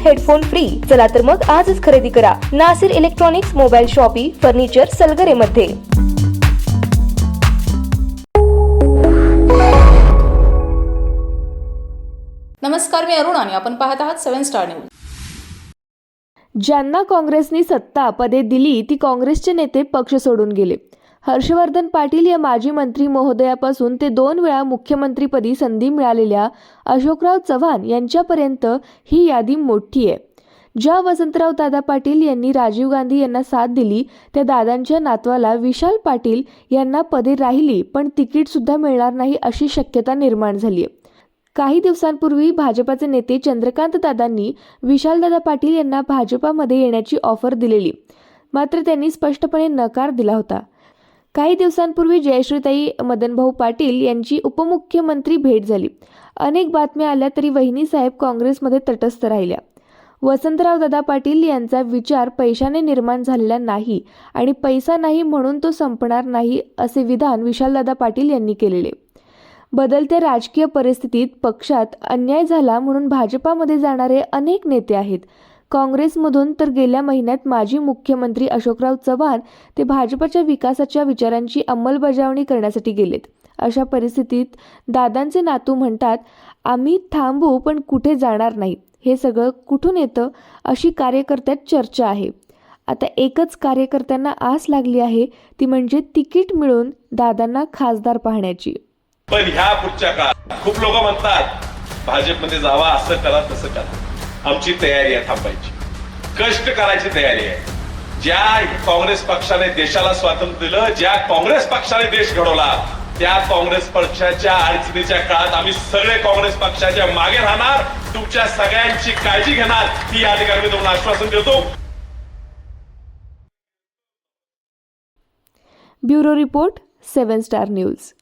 Headphone free. चला तर मग आजच खरेदी करा. Nasir electronics mobile shoppe furniture Salgare मध्ये नमस्कार मी अरुण आणि आपण पाहत आहात सेव्हन स्टार न्यूज. ज्यांना काँग्रेसनी सत्ता पदे दिली ती काँग्रेसचे नेते पक्ष सोडून गेले. हर्षवर्धन पाटील या माजी मंत्री महोदयापासून ते दोन वेळा मुख्यमंत्रीपदी संधी मिळालेल्या अशोकराव चव्हाण यांच्यापर्यंत ही यादी मोठी आहे. ज्या वसंतराव दादा पाटील यांनी राजीव गांधी यांना साथ दिली त्या दादांच्या नातवाला विशाल पाटील यांना पदे राहिली पण तिकीटसुद्धा मिळणार नाही अशी शक्यता निर्माण झाली आहे काही दिवसांपूर्वी भाजपाचे नेते चंद्रकांत दादांनी विशालदादा पाटील यांना भाजपामध्ये येण्याची ऑफर दिलेली. मात्र त्यांनी स्पष्टपणे नकार दिला होता. काही दिवसांपूर्वी जयश्रीताई मदनभाऊ पाटील यांची उपमुख्यमंत्री भेट झाली. अनेक बातम्या आल्या तरी वहिनीसाहेब काँग्रेसमध्ये तटस्थ राहिल्या. वसंतराव दादा पाटील यांचा विचार पैशाने निर्माण झालेला नाही आणि पैसा नाही म्हणून तो संपणार नाही असे विधान विशालदादा पाटील यांनी केलेले. बदलत्या राजकीय परिस्थितीत पक्षात अन्याय झाला म्हणून भाजपामध्ये जाणारे अनेक नेते आहेत. काँग्रेसमधून तर गेल्या महिन्यात माजी मुख्यमंत्री अशोकराव चव्हाण ते भाजपाच्या विकासाच्या विचारांची अंमलबजावणी करण्यासाठी गेलेत. अशा परिस्थितीत दादांचे नातू म्हणतात आम्ही थांबू पण कुठे जाणार नाही. हे सगळं कुठून येतं अशी कार्यकर्त्यात चर्चा आहे. आता एकच कार्यकर्त्यांना आस लागली आहे ती म्हणजे तिकीट मिळून दादांना खासदार पाहण्याची. पण ह्या पुढच्या काळात खूप लोक म्हणतात भाजपमध्ये जावा असं करा तसं करा. आमची तयारी आहे थांबायची. कष्ट करायची तयारी आहे. ज्या काँग्रेस पक्षाने देशाला स्वातंत्र्य दिलं ज्या काँग्रेस पक्षाने देश घडवला त्या काँग्रेस पक्षाच्या अडचणीच्या काळात आम्ही सगळे काँग्रेस पक्षाच्या मागे राहणार. तुमच्या सगळ्यांची काळजी घेणार. ही या ठिकाणी मी तुम्हाला आश्वासन देतो. Bureau report seven star news.